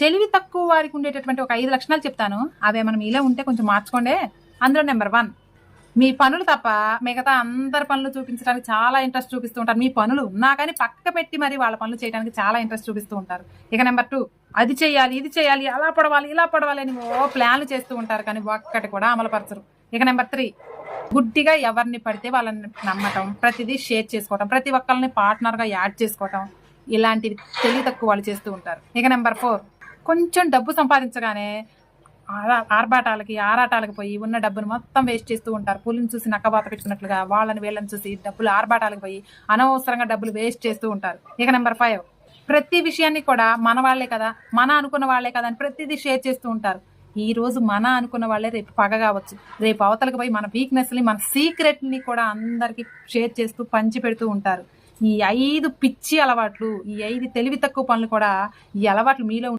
తెలివి తక్కువ వారికి ఉండేటటువంటి ఒక ఐదు లక్షణాలు చెప్తాను. అవే మనం మీలో ఉంటే కొంచెం మార్చుకోండి. అందులో నెంబర్ వన్. మీ పనులు తప్ప మిగతా అందరి పనులు చూపించడానికి చాలా ఇంట్రెస్ట్ చూపిస్తూ ఉంటారు. మీ పనులు ఉన్నా కానీ పక్క పెట్టి మరి వాళ్ళ పనులు చేయడానికి చాలా ఇంట్రెస్ట్ చూపిస్తూ ఉంటారు. ఇక నెంబర్ టూ. అది చేయాలి ఇది చేయాలి అలా పడవాలి ఇలా పడవాలి అని ఓ ప్లాన్లు చేస్తూ ఉంటారు కానీ ఒక్కటి కూడా అమలుపరచరు. ఇక నెంబర్ త్రీ. గుడ్డిగా ఎవరిని పడితే వాళ్ళని నమ్మటం ప్రతిదీ షేర్ చేసుకోవటం ప్రతి ఒక్కరిని పార్ట్నర్గా యాడ్ చేసుకోవటం ఇలాంటివి తెలివి తక్కువ వాళ్ళు చేస్తూ ఉంటారు. ఇక నెంబర్ ఫోర్. కొంచెం డబ్బు సంపాదించగానే ఆరా- ఆర్భాటాలకి ఆరాటాలకి పోయి ఉన్న డబ్బును మొత్తం వేస్ట్ చేస్తూ ఉంటారు. పులిని చూసి నక్కబాత పెట్టుకున్నట్లుగా వాళ్ళని వీళ్ళని చూసి డబ్బులు ఆర్భాటాలకు పోయి అనవసరంగా డబ్బులు వేస్ట్ చేస్తూ ఉంటారు. ఇక నెంబర్ ఫైవ్. ప్రతి విషయాన్ని కూడా మన వాళ్ళే కదా మన అనుకున్న వాళ్ళే కదా అని ప్రతిదీ షేర్ చేస్తూ ఉంటారు. ఈ రోజు మన అనుకున్న వాళ్ళే రేపు పగ కావచ్చు. రేపు అవతలకు పోయి మన వీక్నెస్ని మన సీక్రెట్ని కూడా అందరికి షేర్ చేస్తూ పంచి పెడుతూ ఉంటారు. ఈ ఐదు పిచ్చి అలవాట్లు ఈ ఐదు తెలివి తక్కువ పనులు కూడా ఈ అలవాట్లు మీలో